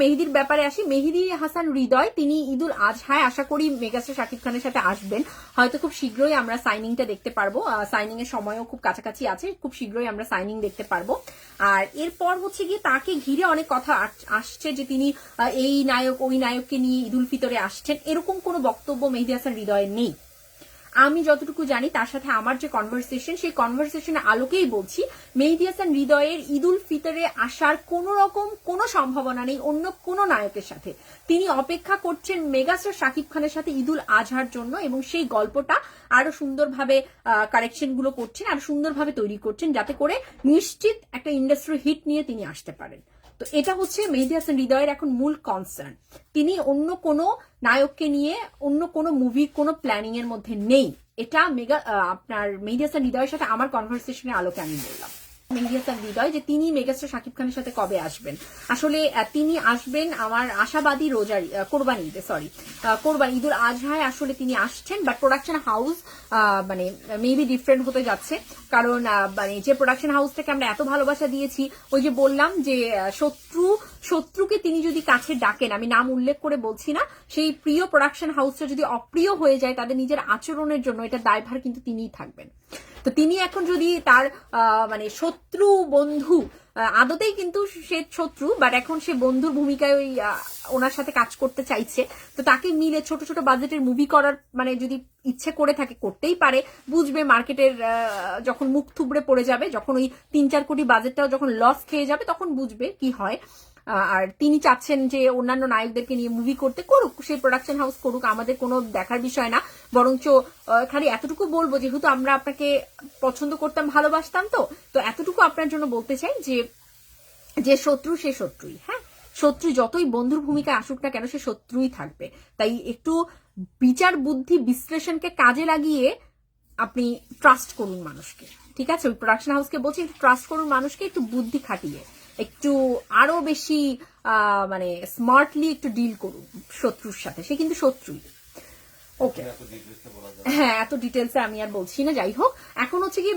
মেহেদির ব্যাপারে আসি। মেহেদি হাসান হৃদয়, তিনি ঈদুল আজহায়। আশা করি মেগাস্টার শাকিব খানের সাথে আসবেন। হয়তো খুব শীঘ্রই আমরা সাইনিংটা দেখতে পারব। সাইনিং এর সময়ও খুব কাছাকাছি আছে। খুব শীঘ্রই আমরা সাইনিং দেখতে পারব। আর এরপর হচ্ছে গিয়ে তাকে ঘিরে অনেক কথা আস- আসছে যে তিনি এই নায়ক, ওই নায়ককে নিয়ে ঈদুল ফিতরে আসছেন। এরকম কোনো বক্তব্য মেহেদি হাসান হৃদয়ের নেই। আমি যতটুকু জানি, তার সাথে আমার যে কনভারসেশন সেই কনভারসেশনের আলোকেই বলছি। মেহেদি হাসান হৃদয়ের ঈদুল ফিতরে আসার কোন রকম কোনো সম্ভাবনা নেই অন্য কোনো নায়কের সাথে। তিনি অপেক্ষা করছেন মেগাস্টার শাকিব খানের সাথে ঈদুল আজহার জন্য এবং সেই গল্পটা আরও সুন্দরভাবে কারেকশনগুলো করছেন, আরও সুন্দরভাবে তৈরি করছেন যাতে করে নিশ্চিত একটা ইন্ডাস্ট্রি হিট নিয়ে তিনি আসতে পারেন। তো এটা হচ্ছে মেহেদি হাসান হৃদয়ের এখন মূল কনসার্ন তিনি অন্য কোনো নায়ককে নিয়ে অন্য কোনো মুভির কোনো প্ল্যানিং এর মধ্যে নেই। এটা মেগা আপনার মেহেদি হাসান হৃদয়ের সাথে আমার কনভারসেশনের আলোকে আমি বললাম। হৃদয় যে তিনি মেগাস্টার শাকিব খানের সাথে কবে আসবেন? আসলে তিনি আসবেন আমার আশাবাদী রোজারি কোরবানি ঈদে সরি কোরবানি, ঈদুল আজহায় আসলে তিনি আসছেন বাট প্রোডাকশন হাউস মানে মেবি ডিফারেন্ট হতে যাচ্ছে। কারণ মানে যে প্রোডাকশন হাউস থেকে আমরা এত ভালোবাসা দিয়েছি, ওই যে বললাম যে শত্রু শত্রুকে তিনি যদি কাছে ডাকেন, আমি নাম উল্লেখ করে বলছি না, সেই প্রিয় প্রোডাকশন হাউসটা যদি অপ্রিয় হয়ে যায় তাদের নিজের আচরণের জন্য, এটা দায়ভার কিন্তু তিনিই থাকবেন। তো তিনি এখন যদি তার মানে শত্রু বন্ধু আদতেই কিন্তু সে শত্রু বাট এখন সে বন্ধুর ভূমিকায় ওই ওনার সাথে কাজ করতে চাইছে, তো তাকে মিলে ছোট ছোট বাজেটের মুভি করার মানে যদি ইচ্ছে করে থাকে, করতেই পারে। বুঝবে মার্কেটের যখন মুখ থুবড়ে পড়ে যাবে, যখন ওই তিন চার কোটি বাজেটটাও যখন লস খেয়ে যাবে, তখন বুঝবে কি হয়। আর তিনি চাচ্ছেন যে অন্যান্য নায়কদেরকে নিয়ে মুভি করতে করুক, সেই প্রোডাকশন হাউস করুক, আমাদের কোনো দেখার বিষয় না। বরঞ্চ খালি এতটুকু বলব, যেহেতু আমরা আপনাকে পছন্দ করতাম, ভালোবাসতাম তো তো এতটুকু আপনার জন্য বলতে চাই যে যে শত্রু সে শত্রুই হ্যাঁ? শত্রু যতই বন্ধুর ভূমিকা আসুক না কেন, সে শত্রুই থাকবে। তাই একটু বিচার বুদ্ধি বিশ্লেষণকে কাজে লাগিয়ে আপনি ট্রাস্ট করুন মানুষকে, ঠিক আছে? ওই প্রোডাকশন হাউসকে বলছি ট্রাস্ট করুন মানুষকে, একটু বুদ্ধি খাটিয়ে। একটু আরও বেশি আহ, মানে স্মার্টলি একটু ডিল করুন শত্রুর সাথে। সে কিন্তু শত্রুই। ওকে হ্যাঁ এত ডিটেলসে আমি আর বলছি না। যাই হোক এখন হচ্ছে কি